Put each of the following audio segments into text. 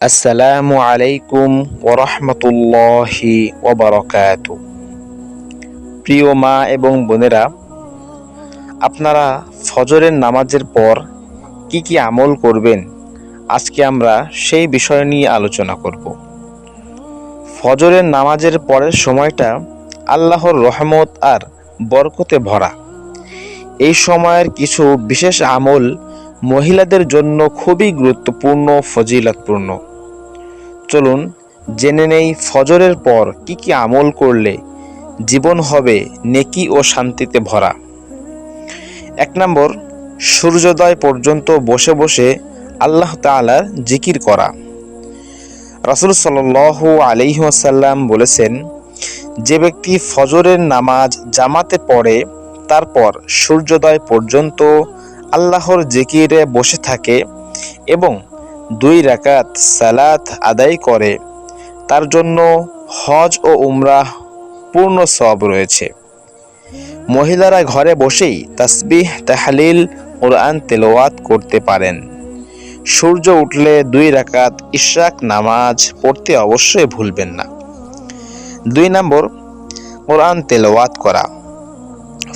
আসসালামু আলাইকুম ওরহমতুল্লাহি ওবরকাত। প্রিয় মা এবং বোনেরা, আপনারা ফজরের নামাজের পর কি কি আমল করবেন? আজকে আমরা সেই বিষয় নিয়ে আলোচনা করব। ফজরের নামাজের পরের সময়টা আল্লাহর রহমত আর বরকতে ভরা। এই সময়ের কিছু বিশেষ আমল মহিলাদের জন্য খুবই গুরুত্বপূর্ণ, ফজিলতপূর্ণ। চলুন, জেনে নেই ফজরের পর কি কি আমল করলে জীবন হবে নেকি ও শান্তিতে ভরা। এক নম্বর, সূর্যোদয় পর্যন্ত বসে বসে আল্লাহ তাআলার জিকির করা। রাসূল সাল্লাল্লাহু আলাইহি ওয়াসাল্লাম বলেছেন, যে ব্যক্তি ফজরের নামাজ জামাতে পড়ে, তারপর সূর্যোদয় পর্যন্ত আল্লাহর জিকিরে বসে থাকে এবং দুই রাকাত সালাত আদায় করে, তার জন্য হজ ও উমরাহ পূর্ণ সব রয়েছে। মহিলারা ঘরে বসেই তাসবিহ, তাহলিল, কোরআন তেলাওয়াত করতে পারেন। সূর্য উঠলে দুই রাকাত ইশরাক নামাজ পড়তে অবশ্যই ভুলবেন না। দুই নম্বর, কোরআন তেলাওয়াত করা।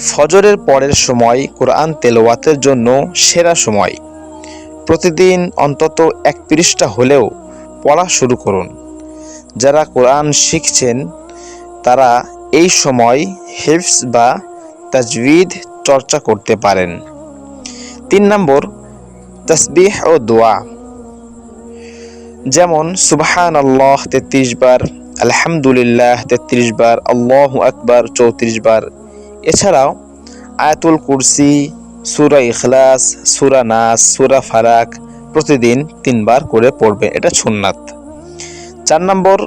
ফজরের পরের সময় কোরআন তেলাওয়াতের জন্য সেরা সময়। প্রতিদিন অন্তত এক পৃষ্ঠা হলেও পড়া শুরু করুন। যারা কোরআন শিখছেন, তারা এই সময় হিফস বা তাজবিদ চর্চা করতে পারেন। তিন নম্বর, তসবিহ ও দোয়া। যেমন সুবাহান আল্লাহ তেত্রিশ বার, আলহামদুলিল্লাহ তেত্রিশ বার, আল্লাহ আকবার চৌত্রিশ বার। এছাড়াও, আয়াতুল কুরসি সুরা ইখলাস, সুরা নাস, সুরা ফারাক প্রতিদিন তিনবার করে পড়বে, এটা সুন্নাত। চার নম্বর,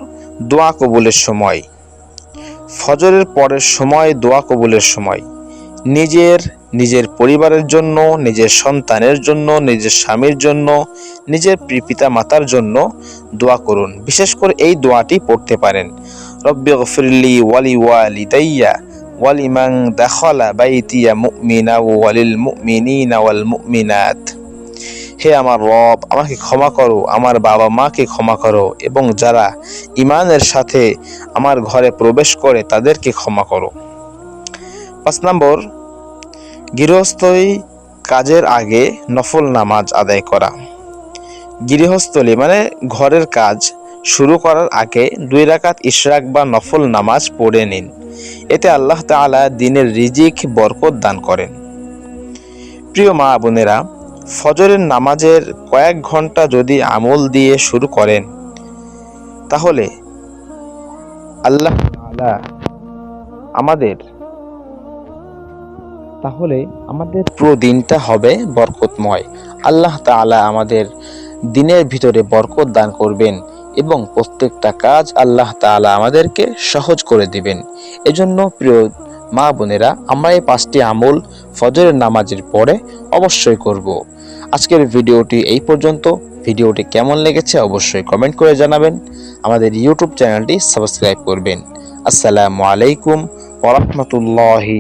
দোয়া কবুলের সময়। ফজরের পরের সময় দোয়া কবুলের সময়। নিজের নিজের পরিবারের জন্য, নিজের সন্তানের জন্য, নিজের স্বামীর জন্য, নিজের পিতা মাতার জন্য দোয়া করুন। বিশেষ করে এই দোয়াটি পড়তে পারেন। রব্বি গফিরলি ওয়ালি ওয়ালিদাইয়া ওয়ালিমাং দাখলা বাইতিয়া মুমিনা ওয়ালিল মুমিনিনা ওয়াল মুমিনাত। হে আমার রব, আমাকে ক্ষমা করো, আমার বাবা মাকে ক্ষমা করো এবং যারা ইমানের সাথে আমার ঘরে প্রবেশ করে তাদেরকে ক্ষমা করো। পাঁচ নম্বর, গৃহস্থই কাজের আগে নফল নামাজ আদায় করা। গৃহস্থলী মানে ঘরের কাজ শুরু করার আগে দুই রাকাত ইশরাক বা নফল নামাজ পড়ে নিন। এতে আল্লাহ তাআলা দিনের রিজিক, বরকত দান করেন। প্রিয় মা বোনেরা, ফজরের নামাজের কয়েক ঘণ্টা যদি আমল দিয়ে শুরু করেন, তাহলে আল্লাহ তাআলা আমাদের, তাহলে আমাদের পুরো দিনটা হবে বরকতময়। আল্লাহ তাআলা আমাদের দিনের ভিতরে বরকত দান করবেন। এবং প্রত্যেকটা কাজ আল্লাহ তাআলা আমাদেরকে সহজ করে দিবেন। এজন্য প্রিয় মা বোনেরা, আমরা এই পাঁচটি আমল ফজরের নামাজের পরে অবশ্যই করব। আজকের ভিডিওটি এই পর্যন্ত। ভিডিওটি কেমন লেগেছে অবশ্যই কমেন্ট করে জানাবেন। আমাদের ইউটিউব চ্যানেলটি সাবস্ক্রাইব করবেন। আসসালামু আলাইকুম ওরহমতুল্লাহি